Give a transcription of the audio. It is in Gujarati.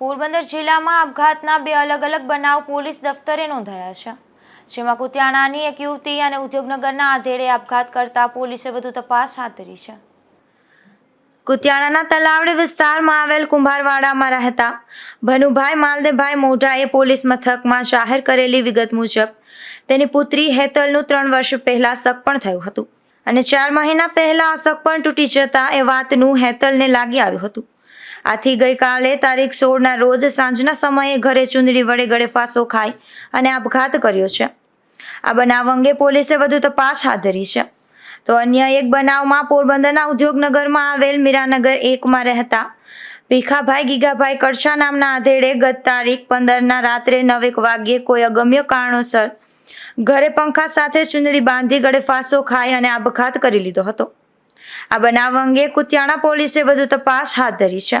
પોરબંદર જિલ્લામાં આપઘાતના બે અલગ અલગ બનાવ પોલીસ દફતરે નોંધાયા છે. જેમાં કુતિયાણાની એક યુવતી અને ઉદ્યોગનગરના આધેડે આપઘાત કરતા પોલીસે વધુ તપાસ હાથ ધરી છે. કુતિયાણાના તલાવડી વિસ્તારમાં આવેલ કુંભારવાડામાં રહેતા ભનુભાઈ માલદેભાઈ મોઢાએ પોલીસ મથકમાં જાહેર કરેલી વિગત મુજબ તેની પુત્રી હેતલનું ત્રણ વર્ષ પહેલાં સગપણ થયું હતું અને ચાર મહિના પહેલાં આ સગપણ તૂટી જતા એ વાતનું હેતલને લાગી આવ્યું હતું. આથી ગઈકાલે તારીખ સોળના રોજ સાંજના સમયે ઘરે ચૂંદડી વડે ગળે ફાંસો ખાઈ અને આપઘાત કર્યો છે. આ બનાવ અંગે પોલીસે વધુ તપાસ હાથ ધરી છે. તો અન્ય એક બનાવમાં પોરબંદરના ઉદ્યોગનગરમાં આવેલ મીરાનગર એકમાં રહેતા ભીખાભાઈ ગીગાભાઈ કડછા નામના આધેડે ગત તારીખ પંદરના રાત્રે નવેક વાગ્યે કોઈ અગમ્ય કારણોસર ઘરે પંખા સાથે ચૂંદડી બાંધી ગળે ફાંસો ખાઈ અને આપઘાત કરી લીધો હતો. આ બનાવ અંગે કુતિયાણા પોલીસે વધુ તપાસ હાથ ધરી છે.